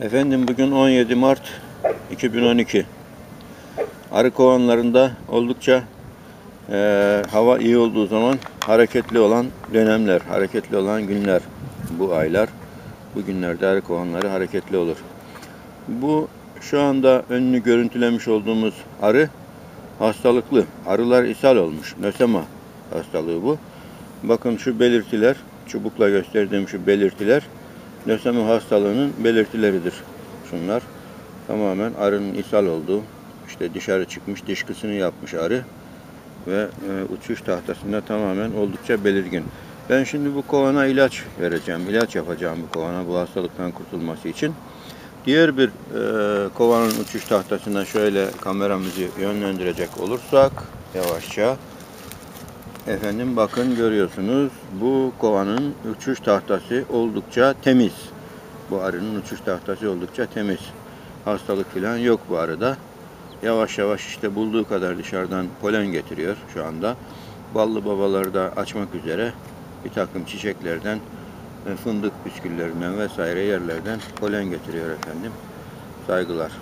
Efendim bugün 17 Mart 2012. Arı kovanlarında oldukça eee, hava iyi olduğu zaman hareketli olan dönemler, hareketli olan günler bu aylar. Bu günlerde arı kovanları hareketli olur. Bu şu anda önünü görüntülemiş olduğumuz arı hastalıklı. Arılar ishal olmuş. Nösema hastalığı bu. Bakın şu belirtiler, çubukla gösterdiğim şu belirtiler nösemi hastalığının belirtileridir. Şunlar tamamen arının ishal olduğu, işte dışarı çıkmış, dışkısını yapmış arı ve e, uçuş tahtasında tamamen oldukça belirgin. Ben şimdi bu kovana ilaç vereceğim, ilaç yapacağım bu kovana bu hastalıktan kurtulması için. Diğer bir e, kovanın uçuş tahtasına şöyle kameramızı yönlendirecek olursak yavaşça Efendim bakın görüyorsunuz bu kovanın uçuş tahtası oldukça temiz. Bu arının uçuş tahtası oldukça temiz. Hastalık falan yok bu arada. Yavaş yavaş işte bulduğu kadar dışarıdan polen getiriyor şu anda. Ballı babaları da açmak üzere bir takım çiçeklerden, e, fındık püsküllerinden vesaire yerlerden polen getiriyor efendim. Saygılar.